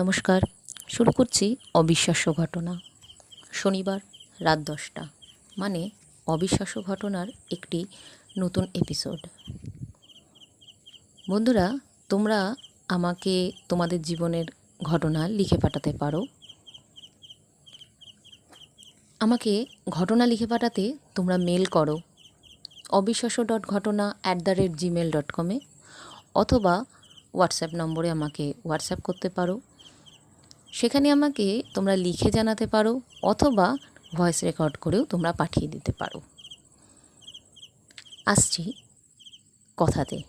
নমস্কার, শুরু করছি অবিশ্বাস্য ঘটনা। শনিবার রাত দশটা মানে অবিশ্বাস্য ঘটনার একটি নতুন এপিসোড বন্ধুরা, তোমরা আমাকে তোমাদের জীবনের ঘটনা লিখে পাঠাতে পারো। আমাকে ঘটনা লিখে পাঠাতে তোমরা মেল করো অবিশ্বাস্য ডট ঘটনা at the rate Gmail dot কমে অথবা হোয়াটসঅ্যাপ নম্বরে আমাকে হোয়াটসঅ্যাপ করতে পারো। সেখানে আমাকে তোমরা লিখে জানাতে পারো অথবা ভয়েস রেকর্ড করেও তোমরা পাঠিয়ে দিতে পারো। আসছি কথাতে।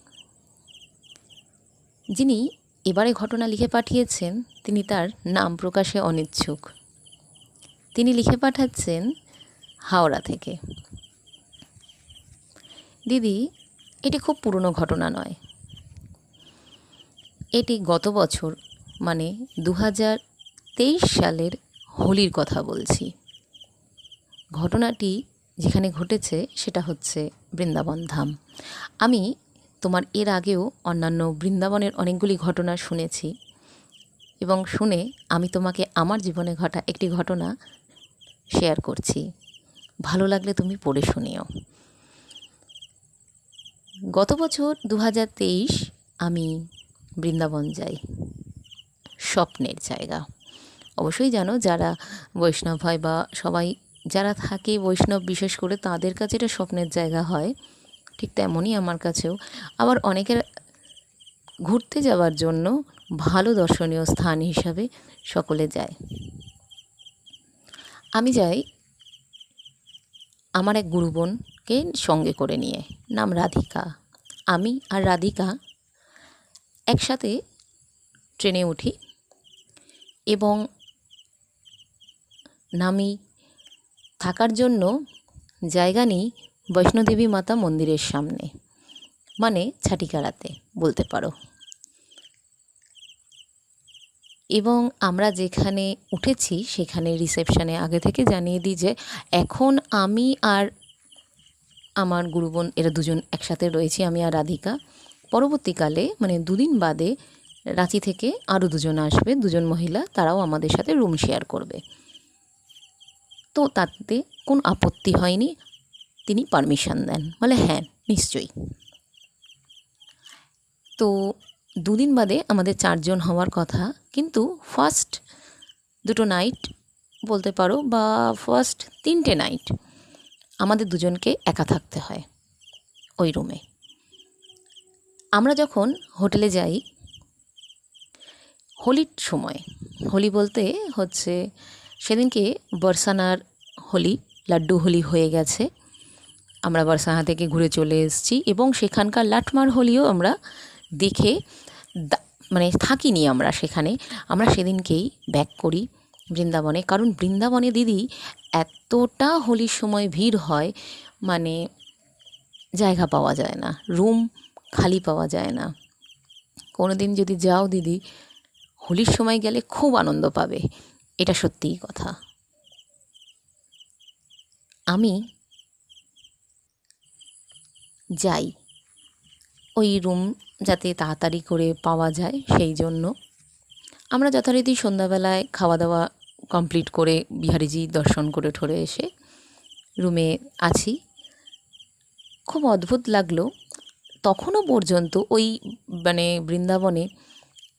যিনি এবারে ঘটনা লিখে পাঠিয়েছেন, তিনি তার নাম প্রকাশে অনিচ্ছুক। তিনি লিখে পাঠাচ্ছেন হাওড়া থেকে। দিদি, এটি খুব পুরনো ঘটনা নয়। এটি গত বছর মানে দু হাজার তেইশ সালের হোলির কথা বলছি। ঘটনাটি যেখানে ঘটেছে সেটা হচ্ছে বৃন্দাবন ধাম। আমি তোমার এর আগেও অন্যান্য বৃন্দাবনের অনেকগুলি ঘটনা শুনেছি এবং শুনে আমি তোমাকে আমার জীবনে ঘটা একটি ঘটনা শেয়ার করছি। ভালো লাগলে তুমি পড়ে শুনিও। গত বছর দু হাজার তেইশ আমি বৃন্দাবন যাই। স্বপ্নের জায়গা। অবশ্যই জানো যারা বৈষ্ণব হয় বা সবাই যারা থাকে বৈষ্ণব বিশেষ করে তাদের কাছে এটা স্বপ্নের জায়গা হয়, ঠিক তেমনই আমার কাছেও। আবার অনেকের ঘুরতে যাওয়ার জন্য ভালো দর্শনীয় স্থান হিসাবে সকলে যায়। আমি যাই আমার এক গুরুবোনকে সঙ্গে করে নিয়ে, নাম রাধিকা। আমি আর রাধিকা একসাথে ট্রেনে উঠি এবং নামি থাকার জন্য জায়গা নিই বৈষ্ণোদেবী মাতা মন্দিরের সামনে। মানে ছাটিকারাতে বলতে পারো। এবং আমরা যেখানে উঠেছি সেখানে রিসেপশানে আগে থেকে জানিয়ে দিই যে এখন আমি আর আমার গুরুবোন এরা দুজন একসাথে রয়েছি, আমি আর রাধিকা। পরবর্তীকালে মানে দুদিন বাদে রাঁচি থেকে আরও দুজন আসবে, দুজন মহিলা, তারাও আমাদের সাথে রুম শেয়ার করবে। তো তাতে কোন আপত্তি হয়নি। তিনি পারমিশন দেন। বলে হ্যাঁ নিশ্চয়ই। তো দুদিন বাদে আমাদের চারজন হওয়ার কথা। কিন্তু ফার্স্ট দুটো নাইট বলতে পারো বা ফার্স্ট তিনটে নাইট আমাদের দুজনকে একা থাকতে হয় ওই রুমে আমরা যখন হোটেলে যাই, হোলির সময়, হোলি বলতে হচ্ছে সেদিনকে বর্ষানার হোলি, লাড্ডু হোলি হয়ে গেছে। আমরা বর্ষানা থেকে ঘুরে চলে এসেছি এবং সেখানকার লাটমার হোলিও আমরা দেখে মানে থাকিনি আমরা সেখানে। আমরা সেদিনকেই ব্যাক করি বৃন্দাবনে। কারণ বৃন্দাবনে দিদি এতটা হোলির সময় ভিড় হয় মানে জায়গা পাওয়া যায় না, রুম খালি পাওয়া যায় না। কোনো দিন যদি যাও দিদি, হোলির সময় গেলে খুব আনন্দ পাবে। এটা সত্যিই কথা। আমি যাই। ওই রুম যাতে তাড়াতাড়ি করে পাওয়া যায় সেই জন্য। আমরা যথারীতি সন্ধ্যাবেলায় খাওয়া দাওয়া কমপ্লিট করে বিহারিজি দর্শন করে ঠরে এসে রুমে আছি। খুব অদ্ভুত লাগল। তখনও পর্যন্ত ওই মানে বৃন্দাবনে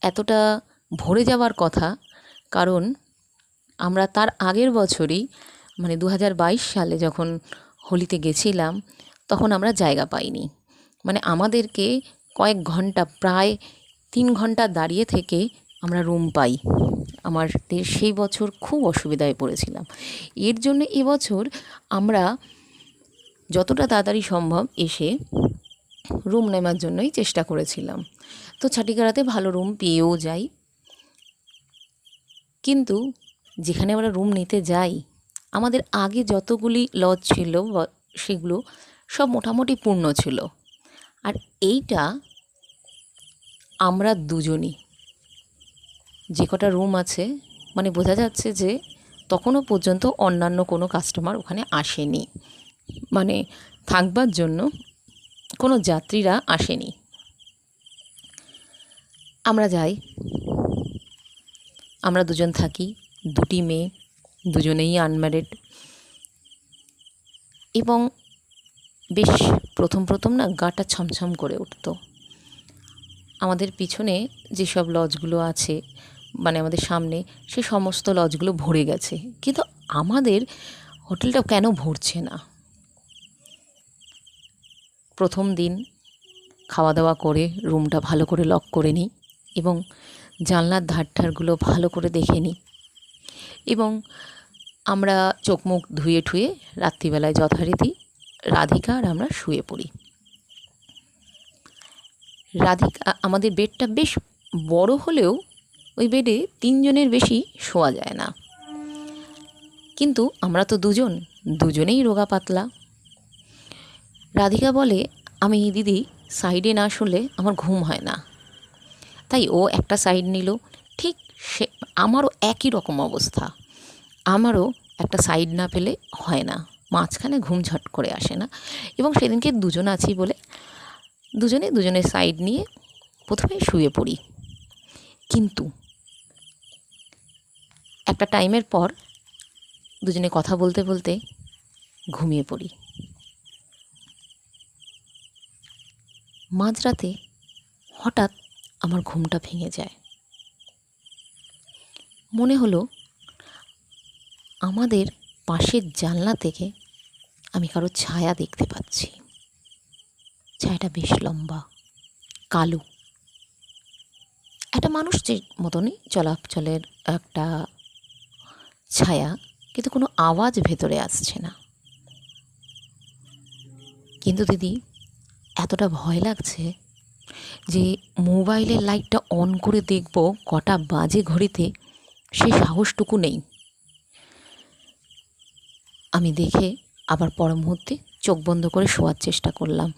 এতটা ভরে যাওয়ার কথা, কারণ আমরা তার আগের বছরই মানে দু হাজার বাইশ সালে যখন হোলিতে গেছিলাম, তখন আমরা জায়গা পাইনি। মানে আমাদেরকে কয়েক ঘণ্টা, প্রায় তিন ঘণ্টা দাঁড়িয়ে থেকে আমরা রুম পাই। আমার সেই বছর খুব অসুবিধায় পড়েছিলাম। এর জন্য এবছর আমরা যতটা তাড়াতাড়ি সম্ভব এসে রুম নেওয়ার জন্যই চেষ্টা করেছিলাম। তো ছাটিকারাতে ভালো রুম পেয়েও যাই। কিন্তু যেখানে আমরা রুম নিতে যাই, আমাদের আগে যতগুলি লজ ছিল সেগুলো সব মোটামুটি পূর্ণ ছিল। আর এইটা আমরা দুজনই। যে কটা রুম আছে মানে বোঝা যাচ্ছে যে তখনও পর্যন্ত অন্যান্য কোনো কাস্টমার ওখানে আসেনি। মানে থাকবার জন্য কোনো যাত্রীরা আসেনি। আমরা যাই, আমরা দুজন থাকি। দুটি মেয়ে, দুজনেই আনম্যারিড এবং বেশ প্রথম প্রথম না গাটা ছমছম করে উঠতো। আমাদের পিছনে যেসব লজগুলো আছে মানে আমাদের সামনে, সে সমস্ত লজগুলো ভরে গেছে। কিন্তু আমাদের হোটেলটা কেন ভরছে না? প্রথম দিন খাওয়া দাওয়া করে রুমটা ভালো করে লক করে নিই এবং জানলার ধার ধারগুলো ভালো করে দেখে নিই। এবং আমরা চোখ মুখ ধুয়ে ঠুয়ে রাত্রিবেলায় যথারীতি রাধিকা আর আমরা শুয়ে পড়ি। রাধিকা আমাদের বেডটা বেশ বড় হলেও ওই বেডে তিনজনের বেশি শোয়া যায় না। কিন্তু আমরা তো দুজন, দুজনেই রোগা পাতলা। রাধিকা বলে, আমি দিদি, সাইডে না শুলে আমার ঘুম হয় না। তাই ও একটা সাইড নিল, ঠিক সে আমারও একই রকম অবস্থা। আমারও একটা সাইড না পেলে হয় না। মাঝখানে ঘুম ঝট করে আসে না। এবং সেদিনকে দুজন আছি বলে দুজনে দুজনের সাইড নিয়ে প্রথমে শুয়ে পড়ি। কিন্তু একটা টাইমের পর দুজনে কথা বলতে বলতে ঘুমিয়ে পড়ি। মাঝরাতে হঠাৎ আমার ঘুমটা ভেঙে যায়। মনে হলো, আমাদের পাশের জানলা থেকে আমি কারও ছায়া দেখতে পাচ্ছি। ছায়াটা বেশ লম্বা, কালো। একটা মানুষ যে মতনই চলাচলের একটা ছায়া, কিন্তু কোনো আওয়াজ ভেতরে আসছে না। কিন্তু দিদি, এতটা ভয় লাগছে যে মোবাইলের লাইটটা অন করে দেখব কটা বাজে ঘড়িতে সেই সাহসটুকু নেই। আমি দেখে আবার পর মুহূর্তে চোখ বন্ধ করে শোয়ার চেষ্টা করলাম।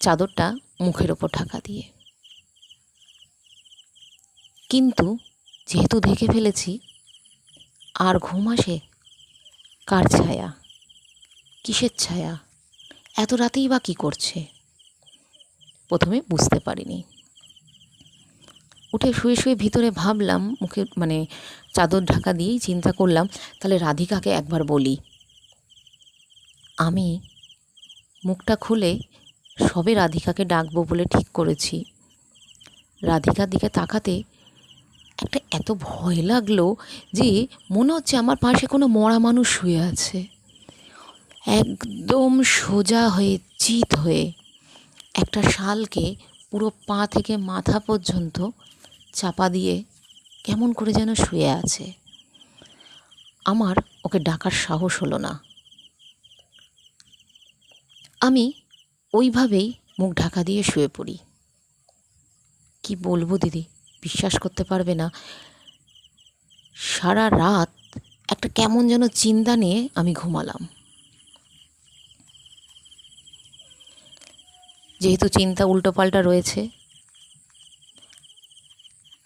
চাদরটা মুখের ওপর ঢাকা দিয়ে। কিন্তু যেহেতু দেখে ফেলেছি, আর ঘুম আসে, কার ছায়া? কিসের ছায়া? এত রাতেই বা কী করছে? প্রথমে বুঝতে পারিনি। উঠে শুয়ে শুয়ে ভিতরে ভাবলাম, মুখে মানে চাদর ঢাকা দিয়েই চিন্তা করলাম, তাহলে রাধিকাকে একবার বলি। আমি মুখটা খুলে সবে রাধিকাকে ডাকবো বলে ঠিক করেছি। রাধিকার দিকে তাকাতে একটা এত ভয় লাগল যে মনে হচ্ছে আমার পাশে কোনো মরা মানুষ শুয়ে আছে। একদম সোজা হয়ে, চিত হয়ে একটা শালকে পুরো পা থেকে মাথা পর্যন্ত চাপা দিয়ে কেমন করে যেন শুয়ে আছে। আমার ওকে ডাকার সাহস হলো না। আমি ওইভাবেই মুখ ঢাকা দিয়ে শুয়ে পড়ি। কি বলব দিদি, বিশ্বাস করতে পারবে না। সারা রাত একটা কেমন যেন চিন্তা নিয়ে আমি ঘুমালাম। যেহেতু চিন্তা উল্টোপাল্টা রয়েছে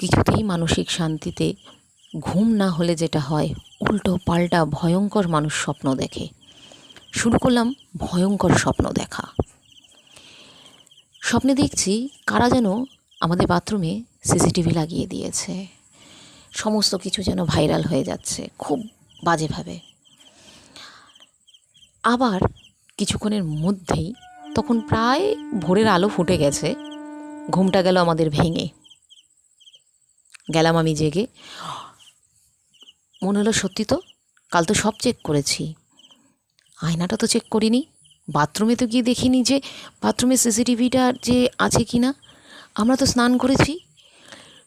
কিছুতেই মানসিক শান্তিতে ঘুম না হলে যেটা হয়, উল্টো পাল্টা ভয়ঙ্কর মানুষ স্বপ্ন দেখে। শুরু করলাম ভয়ঙ্কর স্বপ্ন দেখা। স্বপ্নে দেখছি কারা যেন আমাদের বাথরুমে সিসিটিভি লাগিয়ে দিয়েছে। সমস্ত কিছু যেন ভাইরাল হয়ে যাচ্ছে খুব বাজেভাবে। আবার কিছুক্ষণের মধ্যেই তখন প্রায় ভোরের আলো ফুটে গেছে। ঘুমটা গেল আমাদের ভেঙে। গেলাম আমি জেগে। মনে হলো সত্যি তো, কাল তো সব চেক করেছি। আয়নাটা তো চেক করিনি বাথরুমে তো গিয়ে দেখিনি যে বাথরুমে সিসিটিভিটা যে আছে কি না আমরা তো স্নান করেছি।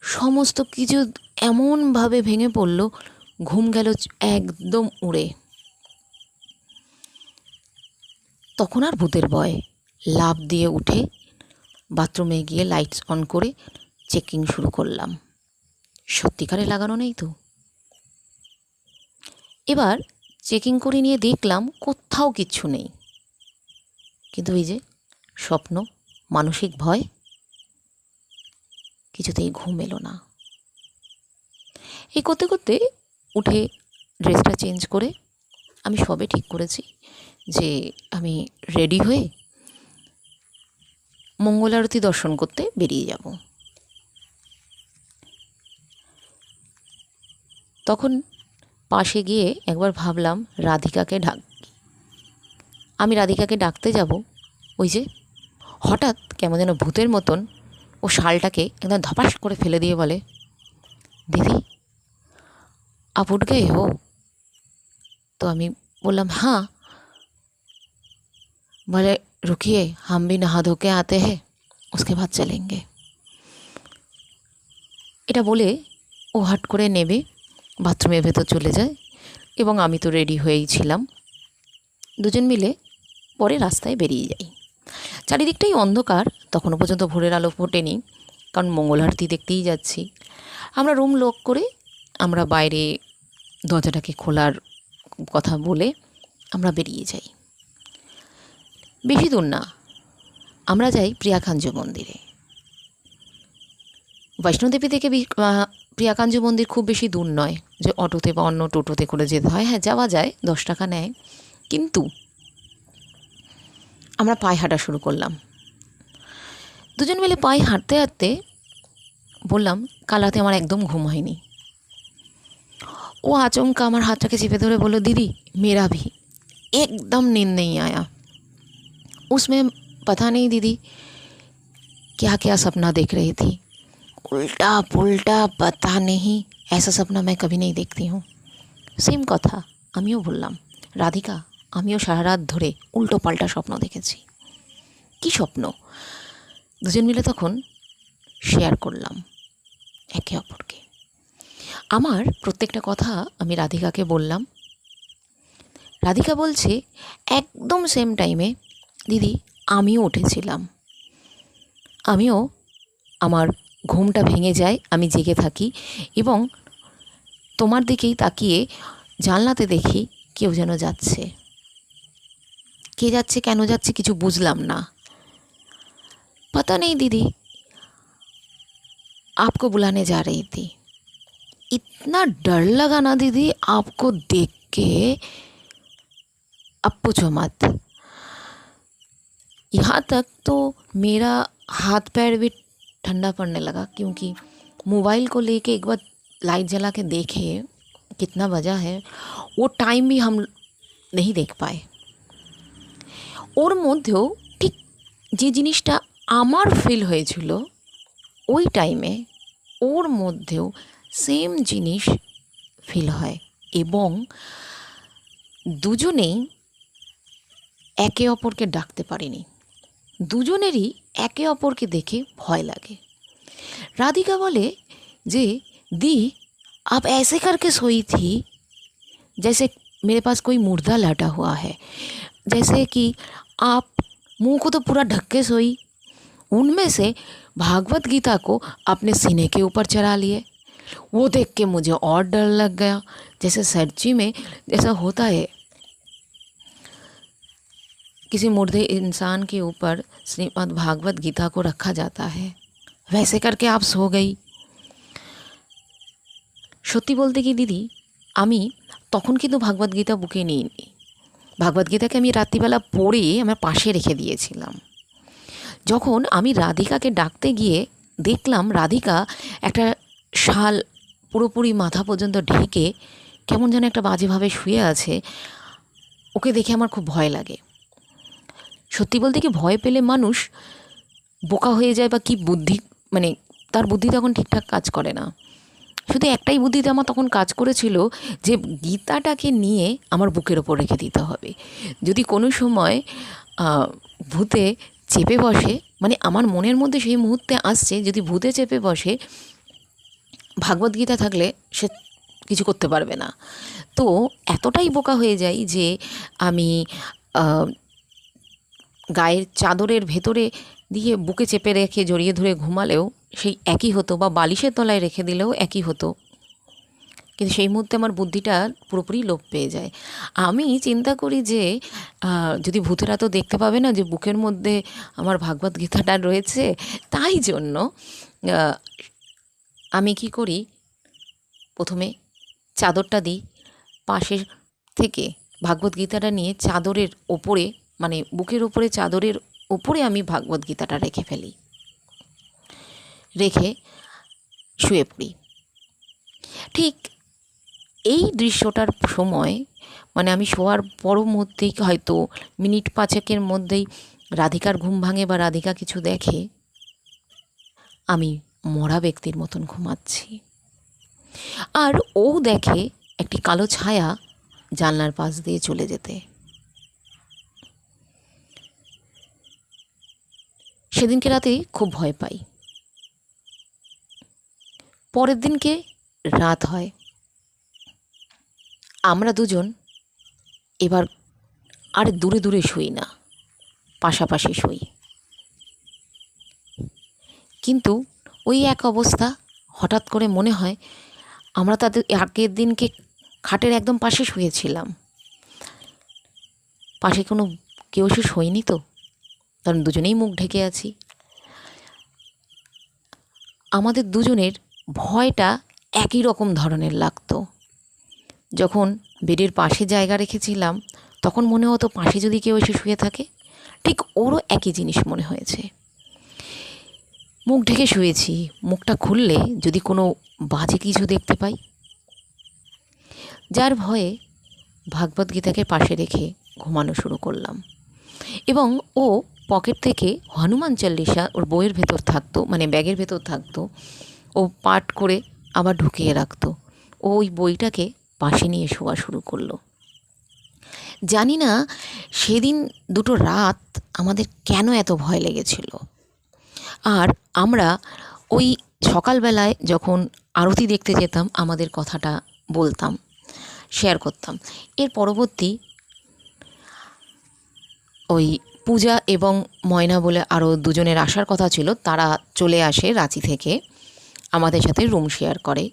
সমস্ত কিছু এমনভাবে ভেঙে পড়ল, ঘুম গেল একদম উড়ে। তখন আর ভূতের ভয় লাভ দিয়ে উঠে বাথরুমে গিয়ে লাইটস অন করে চেকিং শুরু করলাম। সত্যিকারে লাগানো নেই তো। এবার চেকিং করে নিয়ে দেখলাম কোথাও কিচ্ছু নেই। কিন্তু এই যে স্বপ্ন, মানসিক ভয়, কিছুতেই ঘুম এলো না। এই করতে করতে উঠে ড্রেসটা চেঞ্জ করে আমি সবে ঠিক করেছি যে আমি রেডি হয়ে মঙ্গল আরতি দর্শন করতে বেরিয়ে যাব। তখন পাশে গিয়ে একবার ভাবলাম রাধিকাকে ডাক, আমি রাধিকাকে ডাকতে যাব। ওই যে হঠাৎ কেমন যেন ভূতের মতন ও শালটাকে একদম ধপাস করে ফেলে দিয়ে বলে, দিদি, আপ গে হো? তো আমি বললাম হ্যাঁ। বলে, রুকিয়ে, হাম বি নাহা ধোকে আতে হে উসকে ভাত চলেঙ্গে। এটা বলে ও হাট করে নেবে বাথরুমের ভেতর চলে যায় এবং আমি তো রেডি হয়েই ছিলাম। দুজন মিলে পরে রাস্তায় বেরিয়ে যাই। চারিদিকটাই অন্ধকার, তখনও পর্যন্ত ভোরের আলো ফোটেনি, কারণ মঙ্গল আরতি দেখতেই যাচ্ছি। আমরা রুম লক করে আমরা বাইরে দরজাটাকে খোলার কথা বলে আমরা বেরিয়ে যাই। বেশি দূর না, আমরা যাই প্রিয়াকাঞ্জ মন্দিরে। বৈষ্ণোদেবী থেকে প্রিয়াকাঞ্জ মন্দির খুব বেশি দূর নয় যে অটোতে বা অন্য টোটোতে করে যেতে হয় হ্যাঁ যাওয়া যায় দশ টাকা নেয় কিন্তু আমরা পায়ে হাঁটা শুরু করলাম দুজন মিলে পায়ে হাঁটতে হাঁটতে বললাম কাল রাতে আমার একদম ঘুম হয়নি ও আচমকা আমার হাতটাকে চেপে ধরে বললো दीदी मेरा भी एकदम नींद नहीं आया उसमें पता नहीं दीदी क्या क्या सपना देख रही थी उल्टा पुल्टा पता नहीं ऐसा सपना मैं कभी नहीं देखती हूँ সেম কথা আমিও বললাম রাধিকা আমিও সারা রাত ধরে উল্টো পাল্টা স্বপ্ন দেখেছি কী স্বপ্ন দুজন মিলে তখন শেয়ার করলাম একে অপরকে আমার প্রত্যেকটা কথা আমি রাধিকাকে বললাম রাধিকা বলছে একদম সেম টাইমে দিদি আমিও উঠেছিলাম আমিও আমার ঘুমটা ভেঙে যায় আমি জেগে থাকি এবং তোমার দিকেই তাকিয়ে জানলাতে দেখি কেউ যেন যাচ্ছে কে যাচ্ছে কেন যাচ্ছে কিছু বুঝলাম না पता नहीं दीदी आपको बुलाने जा रही थी इतना डर लगा ना दीदी आपको देख के अब पूछो मत यहाँ तक तो मेरा हाथ पैर भी ठंडा पड़ने लगा क्योंकि मोबाइल को लेके एक बार लाइट जला के देखे कितना बजा है वो टाइम भी हम नहीं देख पाए ওর মধ্যেও ঠিক যে জিনিসটা আমার ফিল হয়েছিল ওই টাইমে ওর মধ্যেও সেম জিনিস ফিল হয় এবং দুজনেই একে অপরকে ডাকতে পারিনি দুজনেরই একে অপরকে দেখে ভয় লাগে রাধিকা বলে যে दी आप ऐसे करके सोई थी जैसे मेरे पास कोई मुर्दा लटा हुआ है जैसे कि आप मुंह को तो पूरा ढक के सोई उनमें से भागवत गीता को अपने सीने के ऊपर चढ़ा लिए वो देख के मुझे और डर लग गया जैसे सर्ची में जैसा होता है किसी मुर्दे इंसान के ऊपर श्रीमद् भागवत गीता को रखा जाता है वैसे करके आप सो गई সত্যি বলতে কি দিদি আমি তখন কিন্তু ভাগবত গীতা বুকে নিইনি ভাগবত গীতাকে আমি রাত্রিবেলা পড়ে আমার পাশে রেখে দিয়েছিলাম যখন আমি রাধিকাকে ডাকতে গিয়ে দেখলাম রাধিকা একটা শাল পুরোপুরি মাথা পর্যন্ত ঢেকে কেমন যেন একটা বাজেভাবে শুয়ে আছে ওকে দেখে আমার খুব ভয় লাগে সত্যি বলতে কি ভয় পেলে মানুষ বোকা হয়ে যায় বা কি বুদ্ধি মানে তার বুদ্ধি তখন ঠিকঠাক কাজ করে না। শুধু একটাই বুদ্ধিতে আমার তখন কাজ করেছিল যে গীতাটাকে নিয়ে আমার বুকের ওপর রেখে দিতে হবে। যদি কোনো সময় ভূতে চেপে বসে মানে আমার মনের মধ্যে সেই মুহূর্তে আসছে যদি ভূতে চেপে বসে ভাগবত গীতা থাকলে সে কিছু করতে পারবে না। তো এতটাই বোকা হয়ে যাই যে আমি গায়ের চাদরের ভেতরে দিয়ে বুকে চেপে রেখে জড়িয়ে ধরে ঘুমালেও সেই একই হতো বা বালিশের তলায় রেখে দিলেও একই হতো। কিন্তু সেই মুহূর্তে আমার বুদ্ধিটা পুরোপুরি লোপ পেয়ে যায়। আমি চিন্তা করি যে যদি ভূতেরা তো দেখতে পাবে না যে বুকের মধ্যে আমার ভাগবত গীতাটা রয়েছে, তাই জন্য আমি কি করি, প্রথমে চাদরটা দিই, পাশের থেকে ভাগবত গীতাটা নিয়ে চাদরের ওপরে মানে বুকের ওপরে চাদরের ওপরে আমি ভাগবত গীতাটা রেখে ফেলি। রেখে শুয়ে পড়ি। ঠিক এই দৃশ্যটার সময় মানে আমি শোয়ার পর মধ্যেই হয়তো মিনিট পাঁচেকের মধ্যেই রাধিকার ঘুম ভাঙে বা রাধিকা কিছু দেখে, আমি মরা ব্যক্তির মতন ঘুমাচ্ছি। আর ও দেখে একটি কালো ছায়া জানলার পাশ দিয়ে চলে যেতে। সেদিনকে রাতে খুব ভয় পাই। পরের দিনকে রাত হয়। আমরা দুজন এবার আর দূরে দূরে শুই না, পাশাপাশি শুই। কিন্তু ওই এক অবস্থা হঠাৎ করে মনে হয়, আমরা তাদের আগের দিনকে খাটের একদম পাশে শুয়েছিলাম। পাশে কোনো কেউ সে শোয়নি তো? কারণ দুজনেই মুখ ঢেকে আছি। আমাদের দুজনের ভয়টা একই রকম ধরনের লাগতো। যখন বেডের পাশে জায়গা রেখেছিলাম, তখন মনে হতো পাশে যদি কেউ এসে শুয়ে থাকে, ঠিক ওরও একই জিনিস মনে হয়েছে। মুখ ঢেকে শুয়েছি, মুখটা খুললে যদি কোনো বাজে কিছু দেখতে পাই। যার ভয়ে ভাগবত গীতাকে পাশে রেখে ঘুমানো শুরু করলাম। এবং ও পকেট থেকে হনুমান চল্লিশা ওর বইয়ের ভেতর থাকতো মানে ব্যাগের ভেতর থাকতো, ও পাঠ করে আবার ঢুকিয়ে রাখতো। ও ওই বইটাকে পাশে নিয়ে শোয়া শুরু করল। জানি না সেদিন দুটো রাত আমাদের কেন এত ভয় লেগেছিল। আর আমরা ওই সকালবেলায় যখন আরতি দেখতে যেতাম, আমাদের কথাটা বলতাম শেয়ার করতাম। এর পরবর্তী ওই পূজা এবং ময়না বলে আরও দুজনের আসার কথা ছিল, তারা চলে আসে রাঁচি থেকে আমাদের সাথে রুম শেয়ার করে।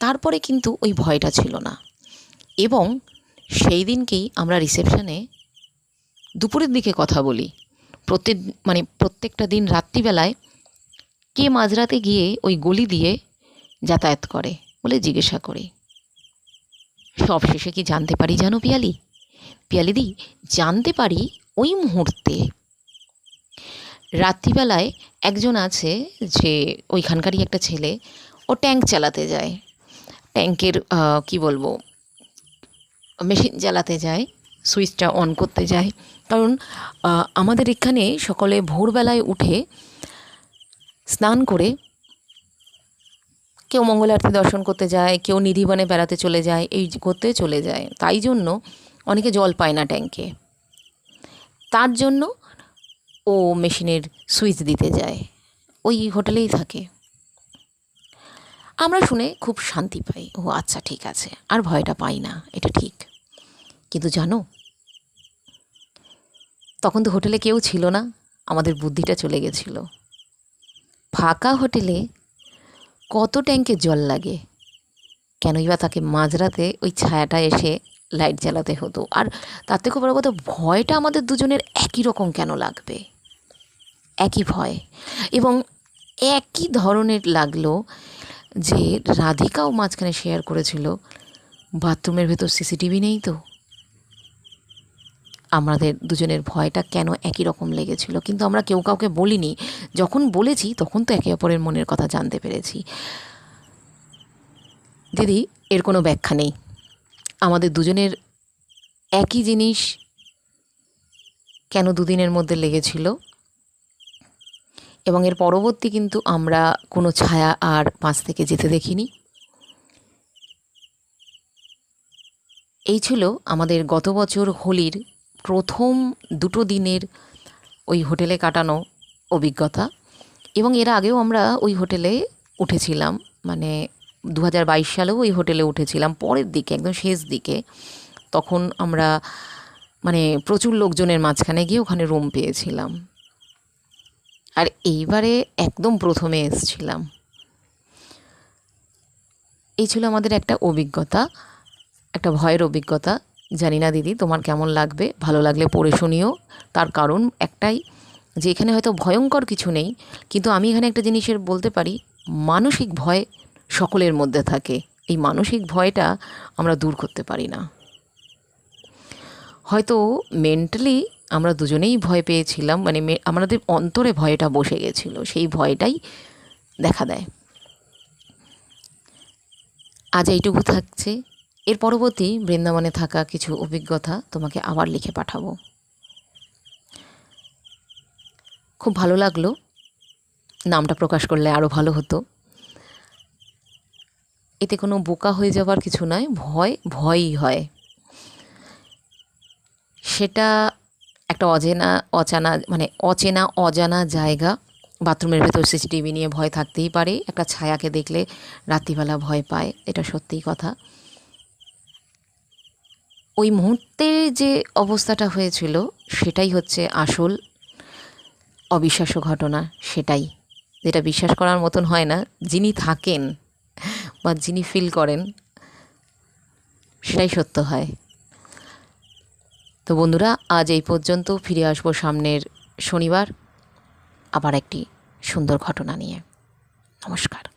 তারপরে কিন্তু ওই ভয়টা ছিল না। এবং সেই দিনকেই আমরা রিসেপশনে দুপুরের দিকে কথা বলি। প্রত্যেক মানে প্রত্যেকটা দিন রাত্রিবেলায় কে মাঝরাতে গিয়ে ওই গলি দিয়ে যাতায়াত করে বলে জিজ্ঞাসা করি। সব শেষে কি জানতে পারি জানো পিয়ালি? পিয়ালিদি জানতে পারি ওই মুহূর্তে রাত্রিবেলায় একজন আছে যে ওইখানকারই একটা ছেলে, ও ট্যাঙ্ক চালাতে যায়। ট্যাঙ্কের কি বলব, মেশিন চালাতে যায়, সুইচটা অন করতে যায়। কারণ আমাদের এখানে সকলে ভোরবেলায় উঠে স্নান করে কেউ মঙ্গল দর্শন করতে যায়, কেউ নিধিবনে বেড়াতে চলে যায়, এই করতে চলে যায়। তাই জন্য অনেকে জল পায় না ট্যাঙ্কে। তার জন্য ও মেশিনের সুইচ দিতে যায়। ওই হোটেলেই থাকে। আমরা শুনে খুব শান্তি পাই। ও আচ্ছা ঠিক আছে। আর ভয়টা পাই না, এটা ঠিক। কিন্তু জানো, তখন তো হোটেলে কেউ ছিল না। আমাদের বুদ্ধিটা চলে গেছিল। ফাঁকা হোটেলে কত ট্যাঙ্কে জল লাগে। কেনই বা তাকে মাঝরাতে ওই ছায়াটা এসে লাইট জ্বালাতে হতো। আর তার থেকে বড় কথা, ভয়টা আমাদের দুজনের একই রকম কেন লাগবে? একই ভয়। এবং একই ধরনের লাগল যে রাধিকাও মাঝখানে শেয়ার করেছিল বাথরুমের ভেতর সিসিটিভি নেই তো? আমাদের দুজনের ভয়টা কেন একই রকম লেগেছিল? কিন্তু আমরা কেউ কাউকে বলিনি। যখন বলেছি, তখন তো একে অপরের মনের কথা জানতে পেরেছি। দিদি, এর কোনো ব্যাখ্যা নেই। আমাদের দুজনের একই জিনিস কেন দুদিনের মধ্যে লেগেছিল? এবং এর পরবর্তী কিন্তু আমরা কোনো ছায়া আর পাঁচ থেকে যেতে দেখিনি। এই ছিল আমাদের গত বছর হোলির প্রথম দুটো দিনের ওই হোটেলে কাটানো অভিজ্ঞতা। এবং এর আগেও আমরা ওই হোটেলে উঠেছিলাম মানে দু হাজার বাইশ সালেও ওই হোটেলে উঠেছিলাম, পরের দিকে, একদম শেষ দিকে। তখন আমরা মানে প্রচুর লোকজনের মাঝখানে গিয়ে ওখানে রুম পেয়েছিলাম। আর এইবারে একদম প্রথমে এসছিলাম। এই ছিল আমাদের একটা অভিজ্ঞতা, একটা ভয়ের অভিজ্ঞতা। জানি না দিদি, তোমার কেমন লাগবে? ভালো লাগলে পড়ে শুনিও। তার কারণ একটাই, যে এখানে হয়তো ভয়ঙ্কর কিছু নেই, কিন্তু আমি এখানে একটা জিনিসের বলতে পারি, মানসিক ভয় সকলের মধ্যে থাকে। এই মানসিক ভয়টা আমরা দূর করতে পারি না। হয়তো মেন্টালি আমরা দুজনেই ভয় পেয়েছিলাম মানে আমাদের অন্তরে ভয়টা বসে গেছিল, সেই ভয়টাই দেখা দেয়। আজ এইটুকু থাকছে। এর পরবর্তী বৃন্দাবনে থাকা কিছু অভিজ্ঞতা তোমাকে আবার লিখে পাঠাবো। খুব ভালো লাগল। নামটা প্রকাশ করলে আরও ভালো হতো। এতে কোনো বোকা হয়ে যাবার কিছু নয় ভয়, ভয়ই হয়। সেটা একটা অজেনা, অচানা মানে অচেনা, অজানা জায়গা। বাথরুমের ভেতর সিসিটিভি নিয়ে ভয় থাকতেই পারে। একটা ছায়াকে দেখলে রাত্রিবেলা ভয় পায়, এটা সত্যিই কথা। ওই মুহূর্তে যে অবস্থাটা হয়েছিল, সেটাই হচ্ছে আসল অবিশ্বাস্য ঘটনা, সেটাই। যেটা বিশ্বাস করার মতন হয় না, যিনি থাকেন বা যিনি ফিল করেন, সেটাই সত্য হয়। তো বন্ধুরা, আজ এই পর্যন্ত ফিরে আসব সামনের শনিবার, আবার একটি সুন্দর ঘটনা নিয়ে। নমস্কার।